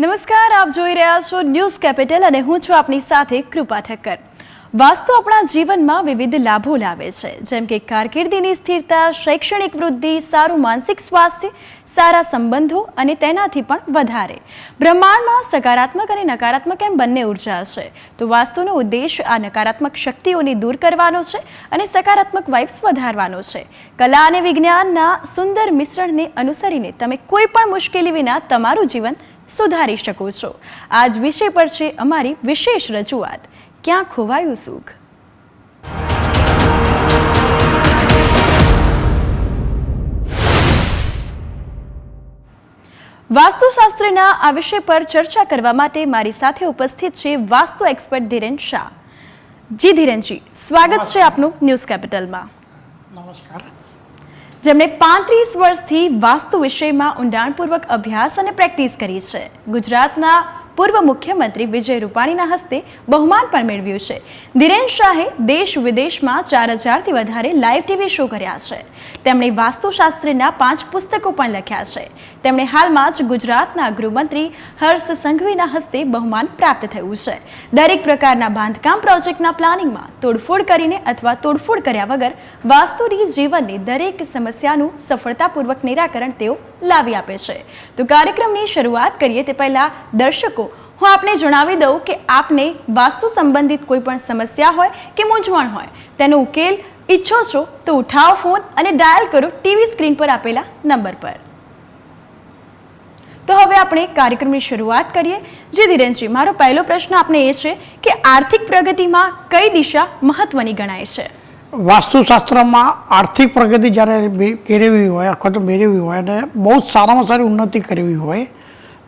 નમસ્કાર, આપ જોઈ રહ્યા છો ન્યૂઝ કેપિટલ અને હું છું આપની સાથે કૃપા ઠક્કર. વાસ્તુ આપણા જીવનમાં વિવિધ લાભો લાવે છે, જેમ કે કારકિર્દીની સ્થિરતા, શૈક્ષણિક વૃદ્ધિ, સારું માનસિક સ્વાસ્થ્ય, સારા સંબંધો અને તેનાથી પણ વધારે. બ્રહ્માંડમાં સકારાત્મક અને નકારાત્મક એમ બંને ઊર્જા છે. તો વાસ્તુનો ઉદ્દેશ આ નકારાત્મક શક્તિઓને દૂર કરવાનો છે અને સકારાત્મક વાઇબ્સ વધારવાનો છે. કલા અને વિજ્ઞાનના સુંદર મિશ્રણને અનુસરીને તમે કોઈ પણ મુશ્કેલી વિના તમારું જીવન સુધારી શકો છો. આ જ વિષય પર છે અમારી વિશેષ રજૂઆત. ક્યાં ખોવાયું સુખ? વાસ્તુશાસ્ત્રના આ વિષય પર ચર્ચા કરવા માટે મારી સાથે ઉપસ્થિત છે વાસ્તુ એક્સપર્ટ ધીરેન શાહ. જી ધીરેનજી, સ્વાગત છે આપનું ન્યૂઝ કેપિટલમાં. નમસ્કાર. જેમણે પાંત્રીસ વર્ષથી વાસ્તુ વિષયમાં ઊંડાણપૂર્વક અભ્યાસ અને પ્રેક્ટિસ કરી છે. ગુજરાતના પૂર્વ મુખ્યમંત્રી વિજય રૂપાણીના હસ્તે બહુમાન પણ મેળવ્યું છે. ધીરેન શાહે દેશ વિદેશમાં ચાર હજારથી વધારે લાઈવ ટીવી શો કર્યા છે. તેમણે વાસ્તુશાસ્ત્રના પાંચ પુસ્તકો પણ લખ્યા છે. તેમણે હાલમાં જ ગુજરાતના ગૃહમંત્રી હર્ષ સંઘવીના હસ્તે બહુમાન પ્રાપ્ત થયું છે. દરેક પ્રકારના બાંધકામ પ્રોજેક્ટના પ્લાનિંગમાં તોડફોડ કરીને અથવા તોડફોડ કર્યા વગર વાસ્તુની જીવનની દરેક સમસ્યાનું સફળતાપૂર્વક નિરાકરણ તેઓ લાવી આપે છે. તો કાર્યક્રમની શરૂઆત કરીએ તે પહેલા દર્શકો, હું આપને જણાવી દઉં કે આપને વાસ્તુ સંબંધિત કોઈ પણ સમસ્યા હોય કે મૂંઝવણ હોય, તેનો ઉકેલ ઈચ્છો છો તો ઉઠાવો ફોન અને ડાયલ કરો ટીવી સ્ક્રીન પર આપેલા નંબર પર. તો હવે આપણે કાર્યક્રમની શરૂઆત કરીએ. જે ધીરેનજી, મારો પહેલો પ્રશ્ન આપને એ છે કે આર્થિક પ્રગતિમાં કઈ દિશા મહત્વની ગણાય છે? વાસ્તુશાસ્ત્રમાં આર્થિક પ્રગતિ જ્યારે બે- હોય અથવા તો મેળવી હોય અને બહુ જ સારામાં સારી ઉન્નતિ કરવી હોય,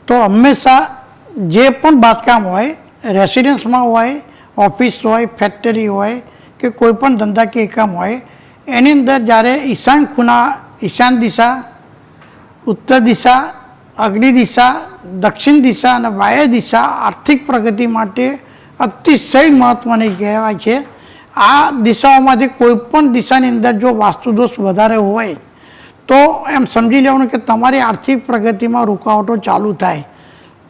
તો હંમેશા જે પણ બાંધકામ હોય, રેસિડન્સમાં હોય, ઓફિસ હોય, ફેક્ટરી હોય કે કોઈ પણ ધંધાકીય કામ હોય, એની અંદર જ્યારે ઈશાન ખૂણા, ઈશાન દિશા, ઉત્તર દિશા અગ્નિ દિશા, દક્ષિણ દિશા અને વાયવ્ય દિશા આર્થિક પ્રગતિ માટે અતિશય મહત્ત્વની કહેવાય છે. આ દિશાઓમાંથી કોઈ પણ દિશાની અંદર જો વાસ્તુદોષ વધારે હોય, તો એમ સમજી લેવાનું કે તમારી આર્થિક પ્રગતિમાં રૂકાવટો ચાલુ થાય.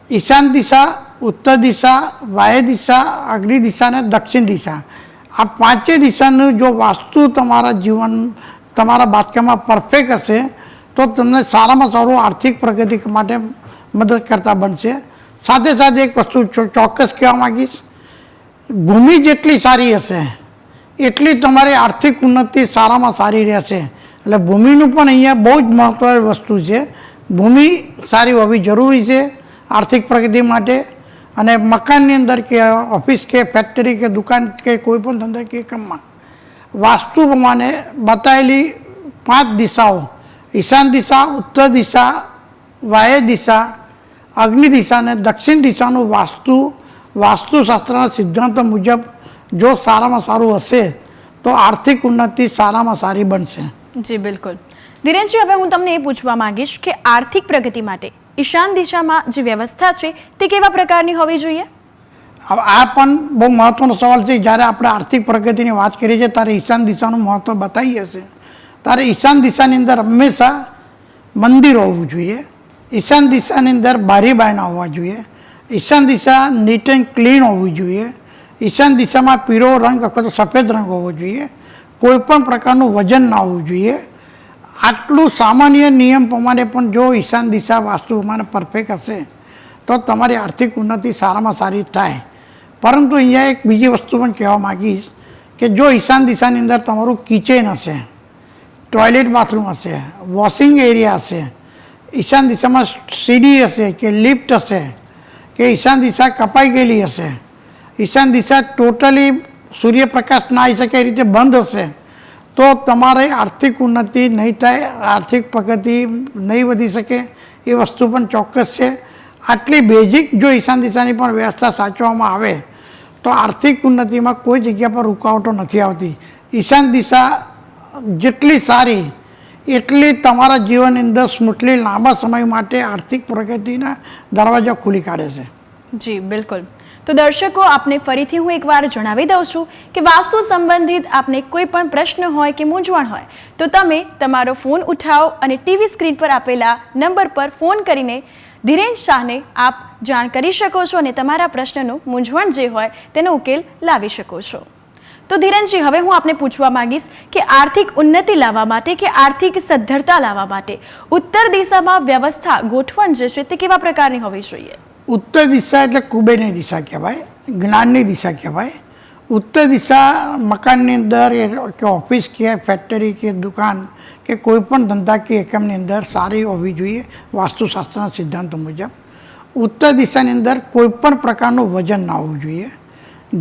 ઈશાન દિશા, ઉત્તર દિશા વાય દિશા, અગ્નિ દિશા અને દક્ષિણ દિશા. આ પાંચે દિશાનું જો વાસ્તુ તમારા જીવન, તમારા બાંધકામમાં પરફેક્ટ હશે તો તમને સારામાં સારું આર્થિક પ્રગતિ માટે મદદ કરતા બનશે. સાથે સાથે એક વસ્તુ ચોક્કસ કહેવા માગીશ. ભૂમિ જેટલી સારી હશે, એટલી તમારી આર્થિક ઉન્નતિ સારામાં સારી રહેશે. એટલે ભૂમિનું પણ અહીંયા બહુ જ મહત્ત્વની વસ્તુ છે. ભૂમિ સારી હોવી જરૂરી છે આર્થિક પ્રગતિ માટે. અને મકાનની અંદર કે ઓફિસ કે ફેક્ટરી કે દુકાન કે કોઈ પણ ધંધા કે કામમાં, વાસ્તુ પ્રમાણે બતાવેલી પાંચ દિશાઓ ઈશાન દિશા ઉત્તર દિશા વાય દિશા અગ્નિ દિશા અને દક્ષિણ દિશાનું વાસ્તુ વાસ્તુશાસ્ત્રના સિદ્ધાંતો મુજબ જો સારામાં સારું હશે તો આર્થિક ઉન્નતિ સારામાં સારી બનશે. જી બિલકુલ. ધીરેનજી હવે હું તમને એ પૂછવા માંગીશ કે આર્થિક પ્રગતિ માટે ઈશાન દિશામાં જે વ્યવસ્થા છે તે કેવા પ્રકારની હોવી જોઈએ? આ પણ બહુ મહત્ત્વનો સવાલ છે. જ્યારે આપણે આર્થિક પ્રગતિની વાત કરીએ છીએ ત્યારે ઈશાન દિશાનું મહત્ત્વ બતાવીએ છીએ. ત્યારે ઈશાન દિશાની અંદર હંમેશા મંદિર હોવું જોઈએ. ઈશાન દિશાની અંદર બારી બાયણા હોવા જોઈએ. ઈશાન દિશા નીટ એન્ડ ક્લીન હોવી જોઈએ. ઈશાન દિશામાં પીળો રંગ અથવા તો સફેદ રંગ હોવો જોઈએ. કોઈ પણ પ્રકારનું વજન ના હોવું જોઈએ. આટલું સામાન્ય નિયમ પ્રમાણે પણ જો ઈશાન દિશા વાસ્તુ પ્રમાણે પરફેક્ટ હશે, તો તમારી આર્થિક ઉન્નતિ સારામાં સારી થાય. પરંતુ અહીંયા એક બીજી વસ્તુ પણ કહેવા માગીશ કે જો ઈશાન દિશાની અંદર તમારું કિચન હશે ટોયલેટ બાથરૂમ હશે વોશિંગ એરિયા હશે ઈશાન દિશામાં સીડી હશે કે લિફ્ટ હશે કે ઈશાન દિશા કપાઈ ગયેલી હશે ઈશાન દિશા ટોટલી સૂર્યપ્રકાશ ના આવી શકે એ રીતે બંધ હશે તો તમારે આર્થિક ઉન્નતિ નહીં થાય આર્થિક પ્રગતિ નહીં વધી શકે એ વસ્તુ પણ ચોક્કસ છે. આટલી બેઝિક જો ઈશાન દિશાની પણ વ્યવસ્થા સાચવવામાં આવે તો આર્થિક ઉન્નતિમાં કોઈ જગ્યા પર રૂકાવટો નથી આવતી ઈશાન દિશા જેટલી સારી, એટલી તમારા જીવનની અંદર સ્મૂથલી લાંબા સમય માટે આર્થિક પ્રગતિના દરવાજા ખુલી કાઢે છે. જી, બિલકુલ. તો દર્શકો, આપને ફરીથી હું એકવાર જણાવી દઉં છું કે વાસ્તુ સંબંધિત આપને કોઈ પણ પ્રશ્ન હોય કે મૂંઝવણ હોય, તો તમે તમારો ફોન ઉઠાવો અને ટીવી સ્ક્રીન પર આપેલા નંબર પર ફોન કરીને ધીરેન શાહને આપ જાણ કરી શકો છો અને તમારા પ્રશ્નનું મૂંઝવણ જે હોય તેનો ઉકેલ લાવી શકો છો. તો ધીરેનજી, હવે હું આપને પૂછવા માંગીશ કે આર્થિક ઉન્નતિ લાવવા માટે કે આર્થિક સદ્ધરતા લાવવા માટે ઉત્તર દિશામાં વ્યવસ્થા ગોઠવણ જે છે તે કેવા પ્રકારની હોવી જોઈએ? ઉત્તર દિશા એટલે કુબેરની દિશા કહેવાય, જ્ઞાનની દિશા કહેવાય. ઉત્તર દિશા મકાનની અંદર કે ઓફિસ કે ફેક્ટરી કે દુકાન કે કોઈ પણ ધંધાકીય એકમની અંદર સારી હોવી જોઈએ, વાસ્તુશાસ્ત્રના સિદ્ધાંતો મુજબ. ઉત્તર દિશાની અંદર કોઈ પણ પ્રકારનું વજન ના હોવું જોઈએ.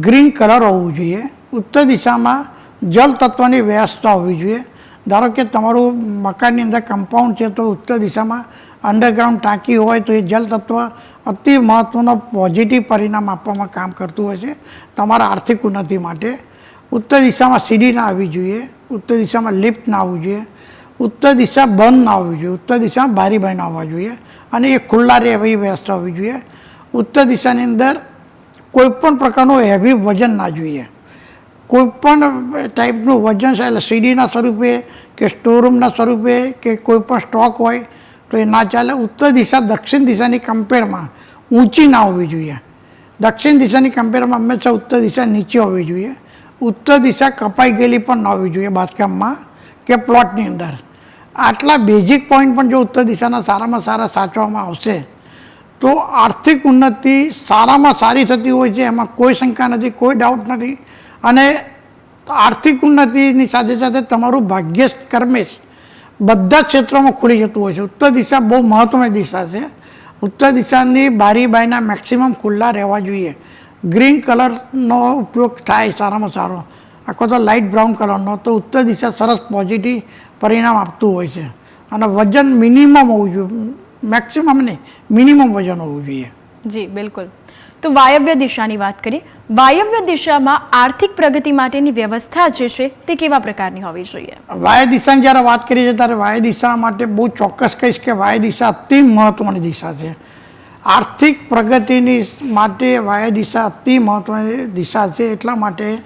ગ્રીન કલર હોવું જોઈએ. ઉત્તર દિશામાં જળ તત્વની વ્યવસ્થા હોવી જોઈએ. ધારો કે તમારું મકાનની અંદર કમ્પાઉન્ડ છે તો ઉત્તર દિશામાં અંડરગ્રાઉન્ડ ટાંકી હોય તો એ જળ તત્વ અતિ મહત્ત્વનો પોઝિટિવ પરિણામ આપવામાં કામ કરતું હોય છે. તમારા આર્થિક ઉન્નતિ માટે ઉત્તર દિશામાં સીડી ના આવવી જોઈએ ઉત્તર દિશામાં લિફ્ટ ના આવવું જોઈએ ઉત્તર દિશા બંધ ના હોવી જોઈએ ઉત્તર દિશામાં બારી બારી ના આવવા જોઈએ અને એ ખુલ્લા રહે એવી વ્યવસ્થા હોવી જોઈએ. ઉત્તર દિશાની અંદર કોઈપણ પ્રકારનું હેવી વજન ના જોઈએ. કોઈ પણ ટાઈપનું વજન છે, એટલે સીડીના સ્વરૂપે કે સ્ટોરૂમના સ્વરૂપે કે કોઈ પણ સ્ટોક હોય, તો એ ના ચાલે. ઉત્તર દિશા, દક્ષિણ દિશાની કમ્પેરમાં ઊંચી ના હોવી જોઈએ. દક્ષિણ દિશાની કમ્પેરમાં હંમેશા ઉત્તર દિશા નીચે હોવી જોઈએ. ઉત્તર દિશા કપાઈ ગયેલી પણ ન હોવી જોઈએ બાંધકામમાં કે પ્લોટની અંદર. આટલા બેઝિક પોઈન્ટ પણ જો ઉત્તર દિશાના સારામાં સારા સાચવામાં આવશે, તો આર્થિક ઉન્નતિ સારામાં સારી થતી હોય છે, એમાં કોઈ શંકા નથી, કોઈ ડાઉટ નથી. અને આર્થિક ઉન્નતિની સાથે સાથે તમારું ભાગ્ય કર્મેશ બધા ક્ષેત્રોમાં ખુલી જતું હોય છે. ઉત્તર દિશા બહુ મહત્ત્વની દિશા છે. ઉત્તર દિશાની બારી બાયના મેક્સિમમ ખુલ્લા રહેવા જોઈએ. ગ્રીન કલરનો ઉપયોગ થાય સારામાં સારો. આખો તો લાઇટ બ્રાઉન કલરનો તો ઉત્તર દિશા સરસ પોઝિટિવ પરિણામ આપતું હોય છે. અને વજન મિનિમમ હોવું જોઈએ. મેક્સિમમ નહીં મિનિમમ વજન હોવું જોઈએ. જી, બિલકુલ. તો વાયવ્ય દિશાની વાત કરીએ. વાયવ્ય દિશામાં આર્થિક પ્રગતિ માટેની વ્યવસ્થા જે છે તે કેવા પ્રકારની હોવી જોઈએ? વાય દિશાની જ્યારે વાત કરીએ છીએ ત્યારે વાય દિશા માટે બહુ ચોક્કસ કહીશ કે વાય દિશા અતિ મહત્ત્વની દિશા છે. આર્થિક પ્રગતિની માટે વાય દિશા અતિ મહત્ત્વની દિશા છે એટલા માટે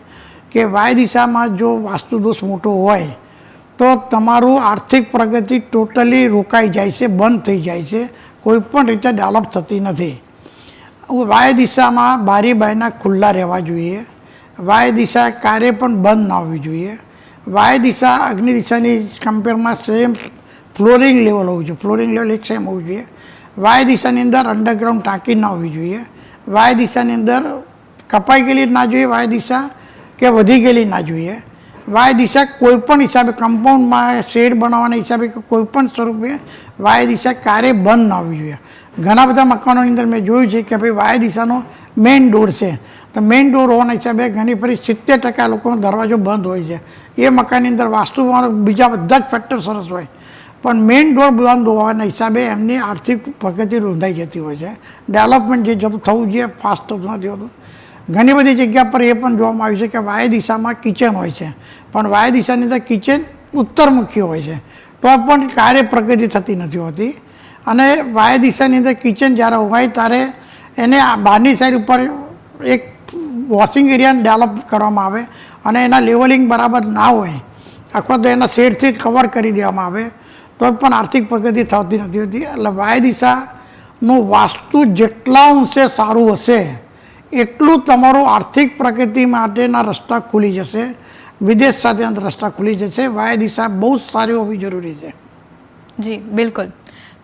કે વાય દિશામાં જો વાસ્તુદોષ મોટો હોય તો તમારું આર્થિક પ્રગતિ ટોટલી રોકાઈ જાય છે, બંધ થઈ જાય છે. કોઈ પણ રીતે ડેવલપ થતી નથી. વાય દિશામાં બારી બાયના ખુલ્લા રહેવા જોઈએ. વાય દિશા કાર્ય પણ બંધ ના હોવી જોઈએ. વાય દિશા અગ્નિ દિશાની કમ્પેરમાં સેમ ફ્લોરિંગ લેવલ હોવું જોઈએ. ફ્લોરિંગ લેવલ એક સેમ હોવું જોઈએ. વાય દિશાની અંદર અંડરગ્રાઉન્ડ ટાંકી ના હોવી જોઈએ. વાય દિશાની અંદર કપાઈ ગયેલી ના જોઈએ. વાય દિશા કે વધી ગયેલી ના જોઈએ. વાય દિશા કોઈ પણ હિસાબે કમ્પાઉન્ડમાં શેડ બનાવવાના હિસાબે કે કોઈ પણ સ્વરૂપે વાય દિશા ક્યારે બંધ ન હોવી જોઈએ. ઘણા બધા મકાનોની અંદર મેં જોયું છે કે ભાઈ વાય દિશાનો મેઇન ડોર છે. તો મેઇન ડોર હોવાના હિસાબે ઘણી ફરી સિત્તેર ટકા લોકોનો દરવાજો બંધ હોય છે. એ મકાનની અંદર વાસ્તુમાં બીજા બધા જ ફેક્ટર સરસ હોય. પણ મેઇન ડોર બંધ હોવાના હિસાબે એમની આર્થિક પ્રગતિ રૂંધાઈ જતી હોય છે. ડેવલપમેન્ટ જે થવું જોઈએ ફાસ્ટ નથી હોતું. ઘણી બધી જગ્યા પર એ પણ જોવામાં આવ્યું છે કે વાય દિશામાં કિચન હોય છે. પણ વાય દિશાની અંદર કિચન ઉત્તરમુખી હોય છે. તો પણ કાર્ય પ્રગતિ થતી નથી હોતી. અને વાય દિશાની અંદર કિચન જ્યારે હોય ત્યારે એને આ બહારની સાઈડ ઉપર એક વોશિંગ એરિયાને ડેવલપ કરવામાં આવે અને એના લેવલિંગ બરાબર ના હોય. આખો તો એના શેડથી જ કવર કરી દેવામાં આવે. તો પણ આર્થિક પ્રગતિ થતી નથી હોતી. એટલે વાય દિશાનું વાસ્તુ જેટલા અંશે સારું હશે એટલું તમારું આર્થિક પ્રગતિ માટેના રસ્તા ખુલી જશે, વિદેશ સાથેના રસ્તા ખુલી જશે વાય દિશા બહુ સારી હોવી જરૂરી છે. જી, બિલકુલ.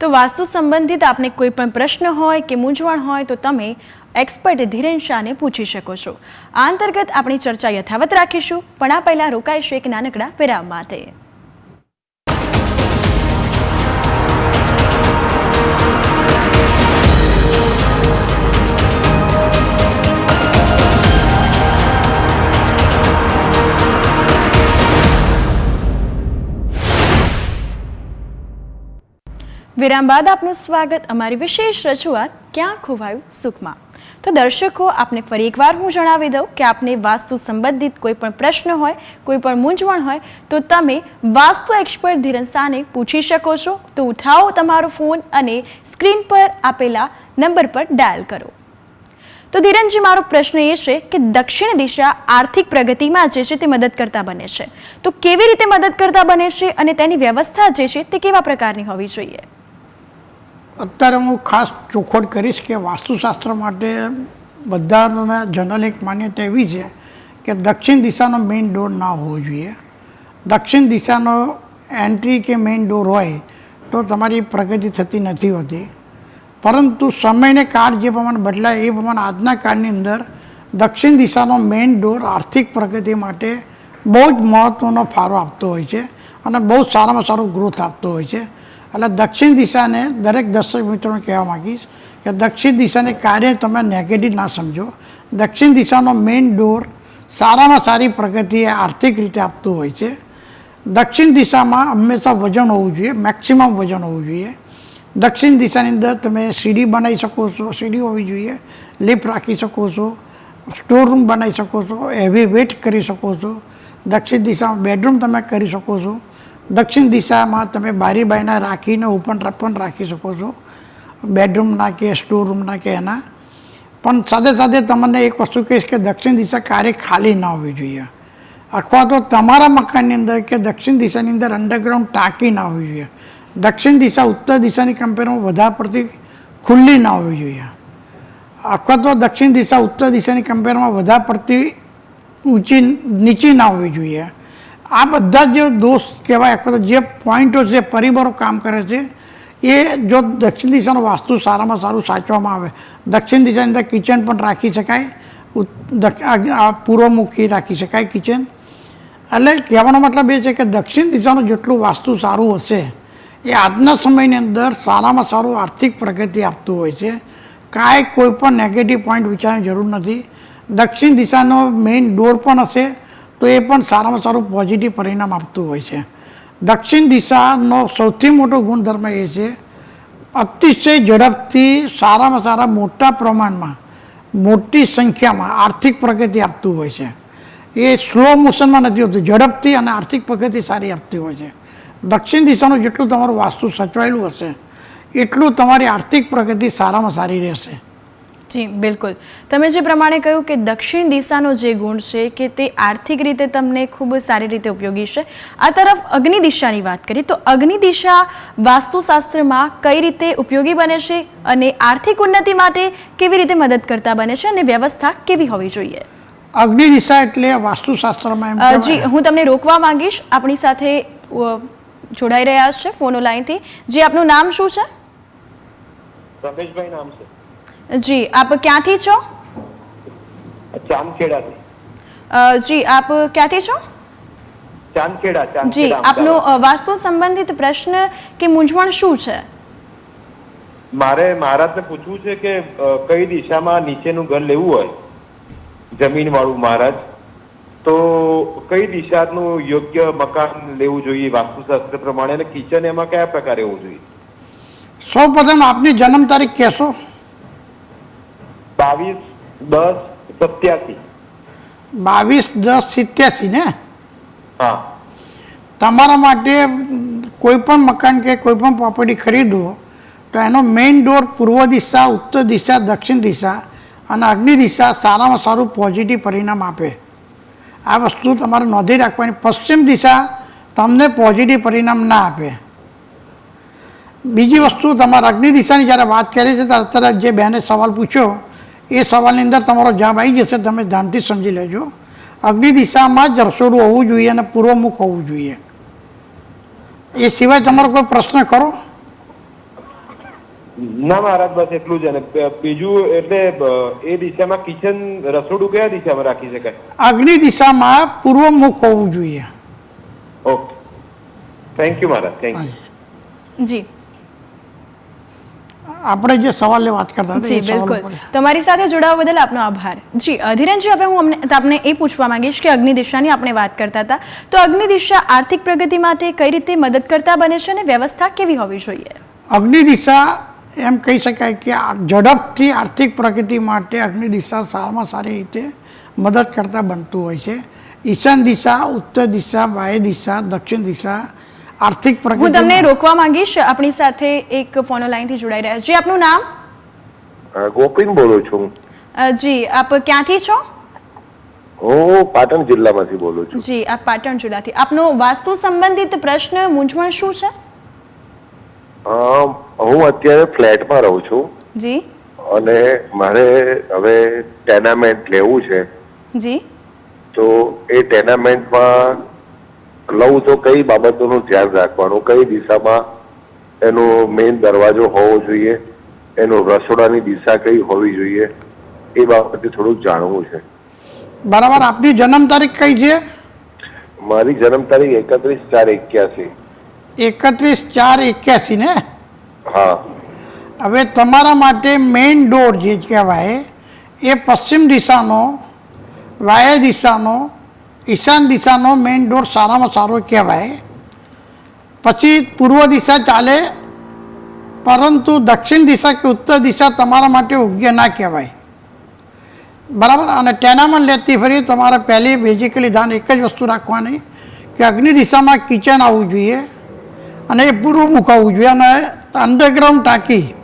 તો વાસ્તુ સંબંધિત આપને કોઈ પણ પ્રશ્ન હોય કે મૂંઝવણ હોય તો તમે એક્સપર્ટ ધીરેન શાહને પૂછી શકો છો. આ અંતર્ગત આપણી ચર્ચા યથાવત રાખીશું, પણ આ પહેલાં રોકાઈશું એક નાનકડા વિરામ માટે. વિરામ બાદ આપનું સ્વાગત. અમારી વિશેષ રજૂઆત, ક્યાં ખોવાયું સુખમાં? તો દર્શકો, આપને ફરી એકવાર હું જણાવી દઉં કે આપને વાસ્તુ સંબંધિત કોઈ પણ પ્રશ્ન હોય, કોઈ પણ મૂંઝવણ હોય, તો તમે વાસ્તુ એક્સપર્ટ ધીરન શાહને પૂછી શકો છો. તો ઉઠાવો તમારો ફોન અને સ્ક્રીન પર આપેલા નંબર પર ડાયલ કરો. તો ધીરનજી, મારો પ્રશ્ન એ છે કે દક્ષિણ દિશા આર્થિક પ્રગતિમાં જે છે તે મદદ કરતા બને છે. તો કેવી રીતે મદદ કરતા બને છે અને તેની વ્યવસ્થા જે છે તે કેવા પ્રકારની હોવી જોઈએ? અત્યારે હું ખાસ ચોખવટ કરીશ કે વાસ્તુશાસ્ત્ર માટે બધાના જનરલ એક માન્યતા એવી છે કે દક્ષિણ દિશાનો મેઇન ડોર ના હોવો જોઈએ. દક્ષિણ દિશાનો એન્ટ્રી કે મેઇન ડોર હોય તો તમારી પ્રગતિ થતી નથી હોતી. પરંતુ સમયને કાળ જે પ્રમાણે બદલાય એ પ્રમાણે આજના કાળની અંદર દક્ષિણ દિશાનો મેઇન ડોર આર્થિક પ્રગતિ માટે બહુ જ મહત્ત્વનો ફાળો આપતો હોય છે અને બહુ સારામાં સારો ગ્રોથ આપતો હોય છે. એટલે દક્ષિણ દિશાને દરેક દર્શક મિત્રોને કહેવા માગીશ કે દક્ષિણ દિશાને કાર્ય તમે નેગેટિવ ના સમજો. દક્ષિણ દિશાનો મેઇન ડોર સારામાં સારી પ્રગતિ એ આર્થિક રીતે આપતું હોય છે. દક્ષિણ દિશામાં હંમેશા વજન હોવું જોઈએ મેક્સિમમ વજન હોવું જોઈએ. દક્ષિણ દિશાની અંદર તમે સીડી બનાવી શકો છો, સીડી હોવી જોઈએ લિફ્ટ રાખી શકો છો સ્ટોર રૂમ બનાવી શકો છો હેવી વેટ કરી શકો છો. દક્ષિણ દિશામાં બેડરૂમ તમે કરી શકો છો. દક્ષિણ દિશામાં તમે બારી બાયના રાખીને ઓપન પણ રાખી શકો છો. બેડરૂમના કે સ્ટોર રૂમના કે એના. પણ સાથે સાથે તમને એક વસ્તુ કહીશ કે દક્ષિણ દિશા ક્યારેય ખાલી ના હોવી જોઈએ. અથવા તો તમારા મકાનની અંદર કે દક્ષિણ દિશાની અંદર અંડરગ્રાઉન્ડ ટાંકી ના હોવી જોઈએ. દક્ષિણ દિશા ઉત્તર દિશાની કમ્પેરમાં વધારે પડતી ખુલ્લી ના હોવી જોઈએ. અથવા તો દક્ષિણ દિશા ઉત્તર દિશાની કમ્પેરમાં વધારે પડતી ઊંચી નીચી ના હોવી જોઈએ. આ બધા જે દોષ કહેવાય અથવા જે પોઈન્ટો છે, પરિબળો કામ કરે છે, એ જો દક્ષિણ દિશાનું વાસ્તુ સારામાં સારું સાચવામાં આવે. દક્ષિણ દિશાની અંદર કિચન પણ રાખી શકાય પૂર્વમુખી રાખી શકાય કિચન. એટલે કહેવાનો મતલબ એ છે કે દક્ષિણ દિશાનું જેટલું વાસ્તુ સારું હશે, એ આજના સમયની અંદર સારામાં સારું આર્થિક પ્રગતિ આપતું હોય છે. કાંઈ કોઈ પણ નેગેટિવ પોઈન્ટ વિચારવાની જરૂર નથી. દક્ષિણ દિશાનો મેઇન ડોર પણ હશે તો એ પણ સારામાં સારું પોઝિટિવ પરિણામ આપતું હોય છે. દક્ષિણ દિશાનો સૌથી મોટો ગુણધર્મ એ છે, અતિશય ઝડપથી સારામાં સારા મોટા પ્રમાણમાં મોટી સંખ્યામાં આર્થિક પ્રગતિ આપતું હોય છે. એ સ્લો મોશનમાં નથી હોતું, ઝડપથી અને આર્થિક પ્રગતિ સારી આપતી હોય છે. દક્ષિણ દિશાનું જેટલું તમારું વાસ્તુ સચવાયેલું હશે, એટલું તમારી આર્થિક પ્રગતિ સારામાં સારી રહેશે. જી બિલકુલ. તમે જે પ્રમાણે કહ્યું કે દક્ષિણ દિશાનો જે ગુણ છે કે તે આર્થિક રીતે તમને ખૂબ સારી રીતે ઉપયોગી છે આ તરફ અગ્નિ દિશાની વાત કરીએ તો અગ્નિ દિશા વાસ્તુશાસ્ત્રમાં કઈ રીતે ઉપયોગી બને છે અને આર્થિક ઉન્નતિ માટે કેવી રીતે મદદ કરતા બને છે અને વ્યવસ્થા કેવી હોવી જોઈએ? અગ્નિ દિશા એટલે વાસ્તુશાસ્ત્રમાં જી હું તમને રોકવા માંગીશ આપણી સાથે જોડાઈ રહ્યા છે ફોનો લાઈનથી જે આપનું નામ શું છે? રમેશભાઈ નામ છે. જી આપ ક્યાંથી છો? જી આપ ક્યાંથી છો? ચાંદખેડા જી આપનો વાસ્તુ સંબંધિત પ્રશ્ન કે મૂંઝવણ શું છે? મારે મહારાજને પૂછવું છે કે કઈ દિશામાં નીચેનું ઘર લેવું હોય? જમીન વાળું મહારાજ. તો કઈ દિશાનું યોગ્ય મકાન લેવું જોઈએ વાસ્તુશાસ્ત્ર પ્રમાણે અને કિચન એમાં કયા પ્રકારે હોવું જોઈએ? સૌ પ્રથમ આપની જન્મ તારીખ કહેશો? બાવીસ દસ સત્યાસી. બાવીસ દસ સિત્યાસી ને? હા. તમારા માટે કોઈ પણ મકાન કે કોઈ પણ પ્રોપર્ટી ખરીદો તો એનો મેઇન ડોર પૂર્વ દિશા ઉત્તર દિશા દક્ષિણ દિશા અને અગ્નિ દિશા સારામાં સારું પોઝિટિવ પરિણામ આપે. આ વસ્તુ તમારે નોંધી રાખવાની. પશ્ચિમ દિશા તમને પોઝિટિવ પરિણામ ના આપે. બીજી વસ્તુ તમારા અગ્નિ દિશાની જ્યારે વાત કરી છે ત્યારે અત્યારે જે બહેને સવાલ પૂછ્યો એ સવાલની અંદર તમારો જવાબ આવી જશે તમે ધ્યાનથી સમજી લેજો. અગ્નિ દિશામાં જ રસોડું હોવું જોઈએ અને પૂર્વમુખ હોવું જોઈએ. એ સિવાય તમારો કોઈ પ્રશ્ન ખરો? ના મહારાજ બસ એટલું જ અને બીજું એટલે એ દિશામાં કિચન રસોડું કયા દિશામાં રાખી શકાય? અગ્નિ દિશામાં પૂર્વમુખ હોવું જોઈએ. Okay. Thank you Maharaj. Thank you ji. આપણે જે સવાલે વાત કરતા હતા જી બિલકુલ. તમારી સાથે જોડાવા બદલ આપનો આભાર. જી અધિરણજી હવે હું આપને એ પૂછવા માંગીશ કે અગ્નિ દિશાની આપણે વાત કરતા હતા. તો અગ્નિ દિશા આર્થિક પ્રગતિ માટે કઈ રીતે મદદ કરતા બને છે અને વ્યવસ્થા કેવી હોવી જોઈએ? અગ્નિ દિશા એમ કહી શકાય કે ઝડપથી આર્થિક પ્રગતિ માટે અગ્નિ દિશા સારામાં સારી રીતે મદદ કરતા બનતું હોય છે. ઈશાન દિશા ઉત્તર દિશા વાય દિશા દક્ષિણ દિશા આર્થિક હું તમને રોકવા માંગીશ આપણી સાથે એક ફોનો લાઈનથી જોડાઈ રહ્યા જી આપનું નામ? ગોપીન બોલું છું. જી આપ ક્યાંથી છો? હું પાટણ જિલ્લામાંથી બોલું છું. જી આપ પાટણ જિલ્લાથી. આપનો વાસ્તુ સંબંધિત પ્રશ્ન મૂંઝવણ શું છે? હું અત્યારે ફ્લેટમાં રહું છું. જી. અને મારે હવે ટેનામેન્ટ લેવું છે. જી. તો એ ટેનામેન્ટમાં લઉં તો કઈ બાબતોનું ધ્યાન રાખવાનું? કઈ દિશામાં એનો મેઇન દરવાજો હોવો જોઈએ? એનો રસોડાની દિશા કઈ હોવી જોઈએ? એ બાબતે થોડુંક જાણવું છે. બરાબર આપની જન્મ તારીખ કઈ છે? મારી જન્મ તારીખ એકત્રીસ ચાર એક્યાસી. એકત્રીસ ચાર એક્યાસી ને? હા. હવે તમારા માટે મેઇન ડોર જે કહેવાય એ પશ્ચિમ દિશાનો વાય દિશાનો ઈશાન દિશાનો મેઇન ડોર સારામાં સારો કહેવાય. પછી પૂર્વ દિશા ચાલે, પરંતુ દક્ષિણ દિશા કે ઉત્તર દિશા તમારા માટે યોગ્ય ના કહેવાય. બરાબર? અને તેનામાં લેતી ફરી તમારે પહેલી બેઝિકલી ધ્યાન એક જ વસ્તુ રાખવાની, કે અગ્નિ દિશામાં કિચન આવવું જોઈએ અને એ પૂર્વ મુખ આવવું જોઈએ અને અંડરગ્રાઉન્ડ ટાંકી.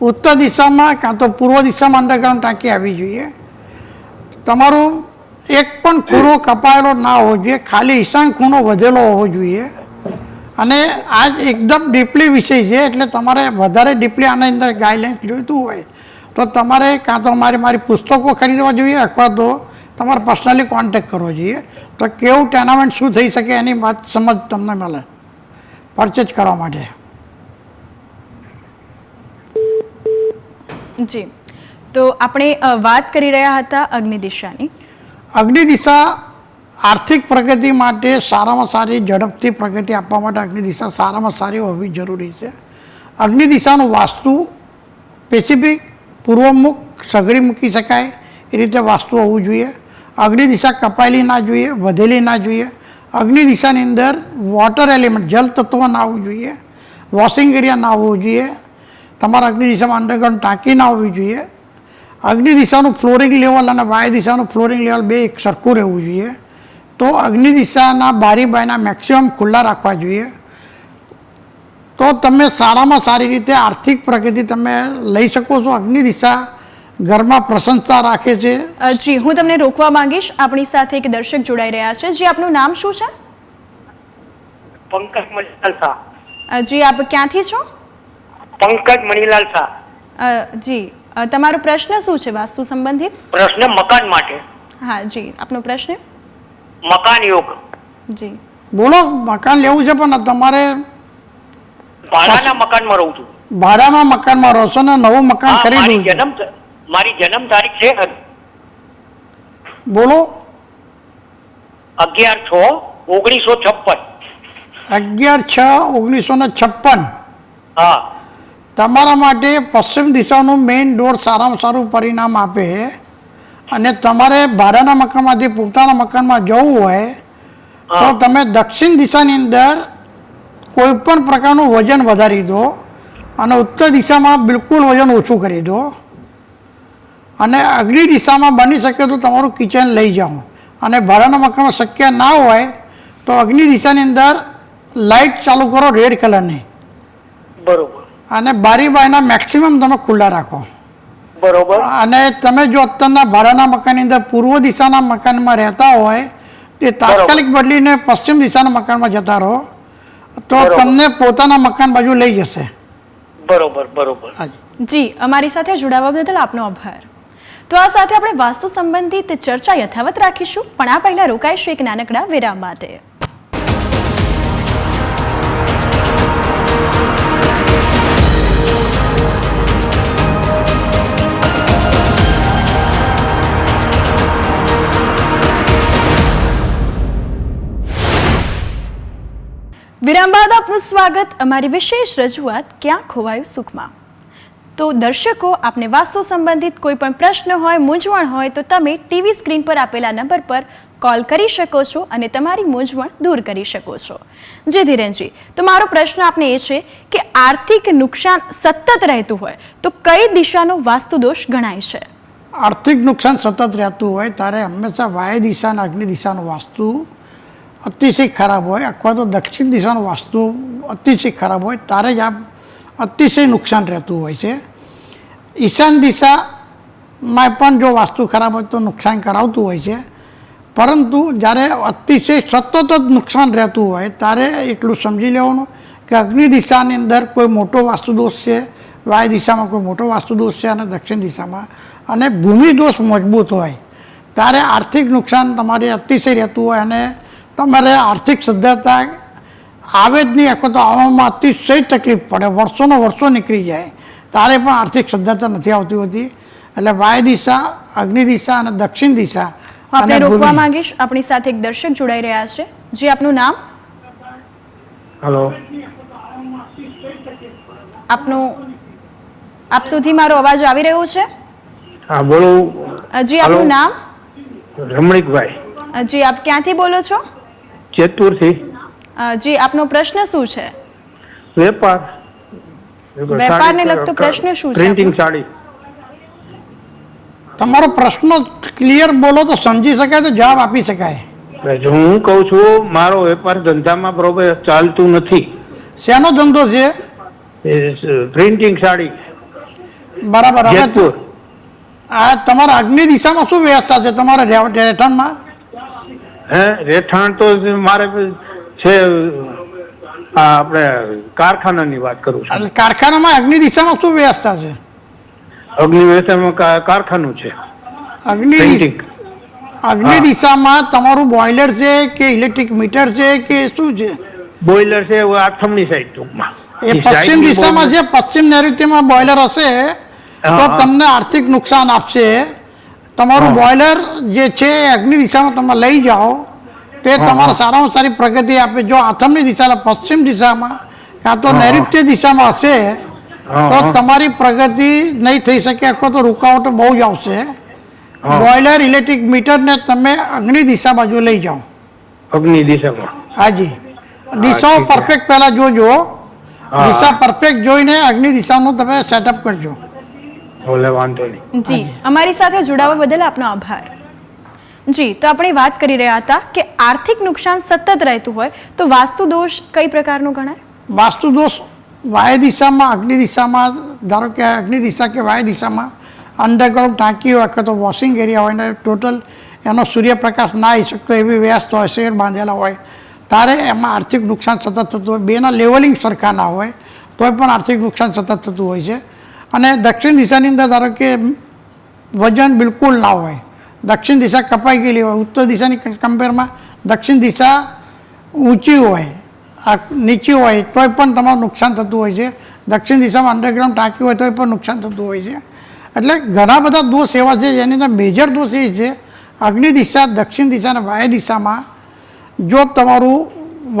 ઉત્તર દિશામાં કાં તો પૂર્વ દિશામાં અંડરગ્રાઉન્ડ ટાંકી આવવી જોઈએ. તમારું એક પણ ખૂણો કપાયેલો ના હોવો જોઈએ. ખાલી ઈશાન ખૂણો વધેલો હોવો જોઈએ. અને આ એકદમ ડીપલી વિષય છે, એટલે તમારે વધારે ડીપલી આના અંદર ગાઈડલાઇન્સ જોઈતું હોય, તો તમારે કાં તો મારી મારી પુસ્તકો ખરીદવા જોઈએ, અથવા તો તમારે પર્સનલી કોન્ટેક્ટ કરવો જોઈએ. તો કેવું ટેનામેન્ટ શું થઈ શકે એની વાત સમજ તમને મળે. પરચેજ કરવા માટે. જી. તો આપણે વાત કરી રહ્યા હતા અગ્નિ દિશાની અગ્નિ દિશા આર્થિક પ્રગતિ માટે સારામાં સારી, ઝડપથી પ્રગતિ આપવા માટે અગ્નિ દિશા સારામાં સારી હોવી જરૂરી છે. અગ્નિ દિશાનું વાસ્તુ સ્પેસિફિક પૂર્વમુખ, સઘળી મૂકી શકાય એ રીતે વાસ્તુ હોવું જોઈએ. અગ્નિ દિશા કપાયેલી ના જોઈએ, વધેલી ના જોઈએ. અગ્નિ દિશાની અંદર વોટર એલિમેન્ટ જલ તત્વ ના હોવું જોઈએ. વોશિંગ એરિયા ના હોવું જોઈએ. તમારા અગ્નિ દિશામાં અંડરગ્રાઉન્ડ ટાંકી ના હોવી જોઈએ. અગ્નિ દિશાનું ફ્લોરિંગ લેવલ અને વાય દિશાનું ફ્લોરિંગ લેવલ બે એક સરખું રહેવું જોઈએ. તો અગ્નિ દિશાના બારી બાયના મેક્સિમમ ખુલ્લા રાખવા જોઈએ. તો તમે સારામાં સારી રીતે આર્થિક પ્રગતિ તમે લઈ શકો છો. અગ્નિ દિશા ઘરમાં પ્રશંસા રાખે છે. જી હું તમને રોકવા માંગીશ. આપણી સાથે એક દર્શક જોડાઈ રહ્યા છે. જી આપનું નામ શું છે? પંકજ મણિલાલ શાહ. જી આપ ક્યાંથી છો? પંકજ મણિલાલ શાહ. જી. તમારો પ્રશ્ન શું છે વાસ્તુ સંબંધિત? પ્રશ્ન મકાન માટે. હા જી. આપનો પ્રશ્ન? મકાન યોગ. જી. બોલો મકાન લેવું છે પણ તમારે ભાડાના મકાનમાં રહું છું. ભાડામાં મકાનમાં રહો છો ને નવું મકાન ખરીદવું જન્મ મારી જન્મ તારીખ છે બોલો. અગિયાર છ ઓગણીસો છપ્પન. અગિયાર છ ઓગણીસો ને છપ્પન. હા. તમારા માટે પશ્ચિમ દિશાનું મેઇન ડોર સારામાં સારું પરિણામ આપે અને તમારે ભાડાના મકાનમાંથી પોતાના મકાનમાં જવું હોય તો તમે દક્ષિણ દિશાની અંદર કોઈ પણ પ્રકારનું વજન વધારી દો અને ઉત્તર દિશામાં બિલકુલ વજન ઓછું કરી દો. અને અગ્નિ દિશામાં બની શકે તો તમારું કિચન લઈ જાઓ. અને ભાડાના મકાનમાં શક્ય ના હોય તો અગ્નિ દિશાની અંદર લાઇટ ચાલુ કરો રેડ કલરની બરોબર. અને બારી બાયના મેક્સિમમ તમે ખુલ્લા રાખો. બરોબર. અને તમે જો અત્યારના ભાડાના મકાનની અંદર પૂર્વ દિશાના મકાનમાં રહેતા હોય તે તાત્કાલિક બદલીને પશ્ચિમ દિશાના મકાનમાં જતા રહો તો તમને પોતાના મકાન બાજુ લઈ જશે. બરોબર બરોબર. જી અમારી સાથે જોડાવા બદલ આપનો આભાર. તો આ સાથે આપણે વાસ્તુ સંબંધિત ચર્ચા યથાવત રાખીશું પણ આ પહેલા રોકાઈશું એક નાનકડા વિરામ માટે. વિરામ બાદ આપનું સ્વાગત. અમારી વિશેષ રજૂઆત, ક્યાં ખોવાયું સુખમાં? તો દર્શકો, આપને વાસ્તુ સંબંધિત કોઈ પણ પ્રશ્ન હોય, મૂંઝવણ હોય, તો તમે ટીવી સ્ક્રીન પર આપેલા નંબર પર કોલ કરી શકો છો અને તમારી મૂંઝવણ દૂર કરી શકો છો. જી ધીરેનજી, તો મારો પ્રશ્ન આપને એ છે કે આર્થિક નુકસાન સતત રહેતું હોય, તો કઈ દિશાનો વાસ્તુ દોષ ગણાય છે? આર્થિક નુકસાન સતત રહેતું હોય, ત્યારે હંમેશા વાય દિશા અગ્નિ દિશાનું વાસ્તુ અતિશય ખરાબ હોય, અથવા તો દક્ષિણ દિશાનું વાસ્તુ અતિશય ખરાબ હોય ત્યારે જ આ અતિશય નુકસાન રહેતું હોય છે. ઈશાન દિશામાં પણ જો વાસ્તુ ખરાબ હોય તો નુકસાન કરાવતું હોય છે. પરંતુ જ્યારે અતિશય સતત જ નુકસાન રહેતું હોય ત્યારે એટલું સમજી લેવાનું કે અગ્નિ દિશાની અંદર કોઈ મોટો વાસ્તુદોષ છે, વાય દિશામાં કોઈ મોટો વાસ્તુદોષ છે અને દક્ષિણ દિશામાં. અને ભૂમિ દોષ મજબૂત હોય. ત્યારે આર્થિક નુકસાન તમારે અતિશય રહેતું હોય અને તમારે આર્થિક સદ્ધરતા આવે જ નહીં. આખો તો આવવામાં અતિશય તકલીફ પડે. વર્ષોનો વર્ષો નીકળી જાય. તારે પણ આર્થિક સદ્ધરતા નથી આવતી હોતી. એટલે વાય દિશા અગ્નિ દિશા અને દક્ષિણ દિશા આપણે રોકવા માંગીશ. આપણી સાથે એક દર્શક જોડાઈ રહ્યા છે. જી આપનું નામ? હલો. આપનું આપ સુધી મારો અવાજ આવી રહ્યો છે? હા બોલો. જી આપનું નામ? રમણીકભાઈ. જી આપ ક્યાંથી બોલો છો? જેતપુરથી અ, જી આપનો પ્રશ્ન શું છે? વેપાર. વેપારને લગતો પ્રશ્ન શું છે પ્રિન્ટિંગ સાડી તમારો પ્રશ્ન ક્લિયર બોલો તો સમજી શકાય તો જવાબ આપી શકાય. હું કહું છું મારો વેપાર ધંધામાં બરોબર ચાલતું નથી. શેનો ધંધો છે? પ્રિન્ટિંગ સાડી બરાબર આ તમારા અગ્નિ દિશામાં શું વ્યવસ્થા છે તમારા રહેઠાણમાં હે? રહેઠાણ તો મારે છે આપણે કારખાનાની વાત કરું છું. કારખાનામાં અગ્નિ દિશામાં શું વ્યવસ્થા છે? અગ્નિ વ્યવસ્થામાં કારખાનું છે. અગ્નિ અગ્નિ દિશામાં તમારું બોઇલર છે કે ઇલેક્ટ્રિક મીટર છે કે શું છે? બોઇલર છે આથમની સાઈડ ટૂંકમાં. એ પશ્ચિમ દિશામાં છે પશ્ચિમ નૈઋત્યમાં બોઇલર હશે તો. તમને આર્થિક નુકસાન આપશે. તમારું. બોઇલર જે છે એ અગ્નિ દિશામાં તમે લઈ જાઓ તે તમારે સારામાં સારી પ્રગતિ આપે. જો આથમની દિશાના પશ્ચિમ દિશામાં કાં તો. નૈઋત્ય દિશામાં હશે તો તમારી પ્રગતિ નહીં થઈ શકે અથવા તો રૂકાવટ બહુ જ આવશે. બોઇલર ઇલેક્ટ્રિક મીટરને તમે અગ્નિ દિશા બાજુ લઈ જાઓ. અગ્નિ દિશામાં. હાજી. દિશાઓ પરફેક્ટ પહેલાં જોજો. દિશા પરફેક્ટ જોઈને અગ્નિ દિશાનું તમે સેટઅપ કરજો. ભલે વાંધો નહીં. જી અમારી સાથે જોડાવા બદલ આપનો આભાર. જી તો આપણે વાત કરી રહ્યા હતા કે આર્થિક નુકસાન સતત રહેતું હોય તો વાસ્તુ દોષ કઈ પ્રકારનો ગણાય? વાસ્તુ દોષ વાય દિશામાં અગ્નિ દિશામાં ધારો કે અગ્નિ દિશા કે વાય દિશામાં અંડરગ્રાઉન્ડ ટાંકી હોય અથવા તો વોશિંગ એરિયા હોય ને ટોટલ એનો સૂર્યપ્રકાશ ના આવી શકતો એવી વ્યસ્ત હોય શેર બાંધેલા હોય તારે એમાં આર્થિક નુકસાન સતત થતું હોય. બેના લેવલિંગ સરખા ના હોય તોય પણ આર્થિક નુકસાન સતત થતું હોય છે. અને દક્ષિણ દિશાની અંદર ધારો કે વજન બિલકુલ ના હોય, દક્ષિણ દિશા કપાઈ ગયેલી હોય, ઉત્તર દિશાની કમ્પેરમાં દક્ષિણ દિશા ઊંચી હોય, આ નીચી હોય, તોય પણ તમારું નુકસાન થતું હોય છે. દક્ષિણ દિશામાં અંડરગ્રાઉન્ડ ટાંકી હોય, તોય પણ નુકસાન થતું હોય છે. એટલે ઘણા બધા દોષ એવા છે, જેની અંદર મેજર દોષ એ છે, અગ્નિ દિશા, દક્ષિણ દિશા અને વાય દિશામાં જો તમારું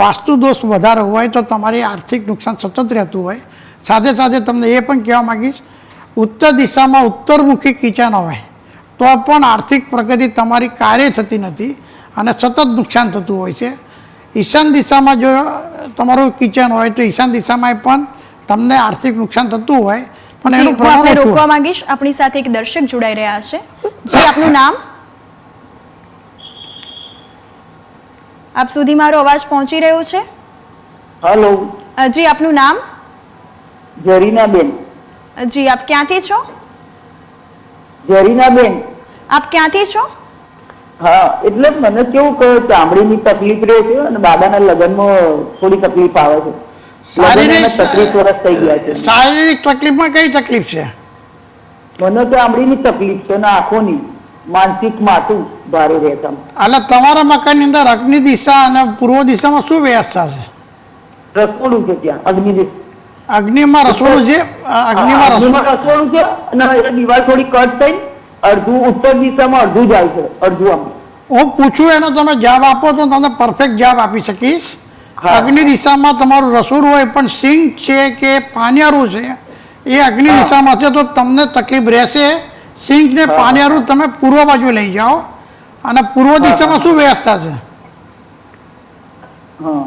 વાસ્તુ દોષ વધારે હોય, તો તમારી આર્થિક નુકસાન સતત રહેતું હોય. સાથે સાથે તમને એ પણ કહેવા માગીશ ઉત્તર દિશામાં ઉત્તરમુખી કિચન હોય તો પણ આર્થિક પ્રગતિ તમારી કાર્ય થતી નથી અને સતત નુકસાન થતું હોય છે. ઈશાન દિશામાં જો તમારું કિચન હોય તો ઈશાન દિશામાં પણ તમને આર્થિક નુકસાન થતું હોય પણ એનું પ્રમાણ રોકવા માંગીશ. આપણી સાથે એક દર્શક જોડાઈ રહ્યા છે. જે આપનું નામ? આપ સુધી મારો અવાજ પહોંચી રહ્યો છે? હેલો. જી આપનું નામ? જરીનાબેન. જી આપ ક્યાંથી છો? જરીનાબેન. આપ ક્યાંથી છો? હા એટલે મને કેવું કે ચામડીની તકલીફ રહે છે અને બાબાના લગ્નમાં થોડી તકલીફ આવે છે. શારીરિક વર્ષ થઈ ગયા છે. શારીરિક તકલીફમાં કઈ તકલીફ છે? મને ચામડીની તકલીફ છે ને આંખોની માનસિક માથું ભારે રહેતા. એટલે તમારા મકાનની અંદર અગ્નિ દિશા અને પૂર્વ દિશામાં શું વ્યવસ્થા છે? રસોડું છે ત્યાં અગ્નિ અગ્નિમાં રસોડું છે? અગ્નિમાં રસોડું. છે અને દિવાલ થોડી કટ થઈ અડધું ઉત્તર દિશામાં અડધું જાય છે અડધું આમ. હું પૂછું એનો તમે જવાબ આપો તો તમને પરફેક્ટ જવાબ આપી શકીશ. અગ્નિ દિશામાં તમારું રસોડું હોય પણ સિંક છે કે પાનિયારું છે? એ અગ્નિ. દિશામાં છે તો તમને તકલીફ રહેશે. સિંક ને હા. પાનિયારું તમે પૂર્વ બાજુ લઈ જાઓ. અને પૂર્વ દિશામાં શું વ્યવસ્થા છે? હા.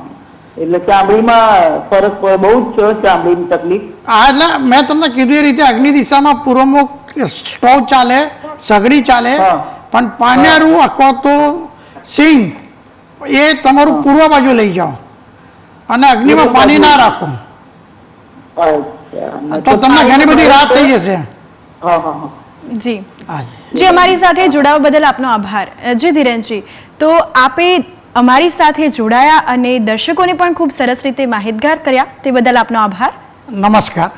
એટલે ચામડીમાં ફરક બહુ જ છે ચામડીની તકલીફ. આ એટલે મેં તમને કીધું એ રીતે અગ્નિ દિશામાં પૂર્વમુખ સ્ટોવ ચાલે સગડી ચાલે પણ પાનેરું અથવા તો સિંગ એ તમારું પૂર્વ બાજુ લઈ જાઓ. અને અગ્નિમાં પાણી ના રાખો. તો તમને ઘણી બધી રાહત થઈ જશે. હા હા હા. જી. જી. અમારી સાથે જોડાવા બદલ આપનો આભાર. જી ધીરેનજી તો આપે અમારી સાથે જોડાયા અને દર્શકોને પણ ખૂબ સરસ રીતે માહિતગાર કર્યા. તે બદલ આપનો આભાર. નમસ્કાર.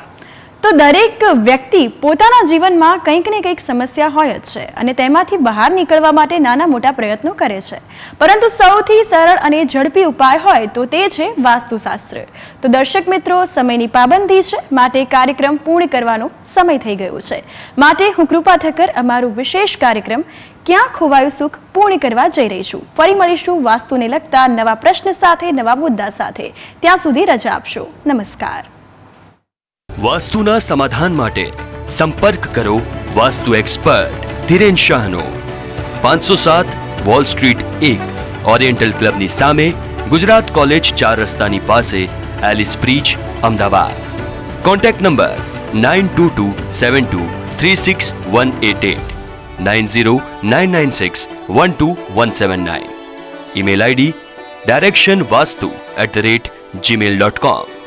તો દરેક વ્યક્તિ પોતાના જીવનમાં કંઈક ને કંઈક સમસ્યા હોય જ છે અને તેમાંથી બહાર નીકળવા માટે નાના મોટા પ્રયત્નો કરે છે. પરંતુ સૌથી સરળ અને ઝડપી ઉપાય હોય તો તે છે વાસ્તુશાસ્ત્ર. તો દર્શક મિત્રો સમયની પાબંદી છે. માટે કાર્યક્રમ પૂર્ણ કરવાનો સમય થઈ ગયો છે. માટે હું કૃપા ઠક્કર અમારું વિશેષ કાર્યક્રમ ક્યાં ખોવાયું સુખ પૂર્ણ કરવા જઈ રહીશું? ફરી મળીશું વાસ્તુને લગતા નવા પ્રશ્ન સાથે, નવા મુદ્દા સાથે. ત્યાં સુધી રજા આપશો. નમસ્કાર. વાસ્તુના સમાધાન માટે સંપર્ક કરો વાસ્તુ એક્સપર્ટ ધીરેન શાહનો. પાંચસો સાત વોલ સ્ટ્રીટ એક ઓરિએન્ટલ ક્લબની સામે ગુજરાત કોલેજ ચાર રસ્તાની પાસે Ellis Bridge, Ahmedabad. Contact number nine two two seven two three six one eight eight. Nine zero nine nine six one two one seven nine. Email ID directionvastu at the rate gmail.com.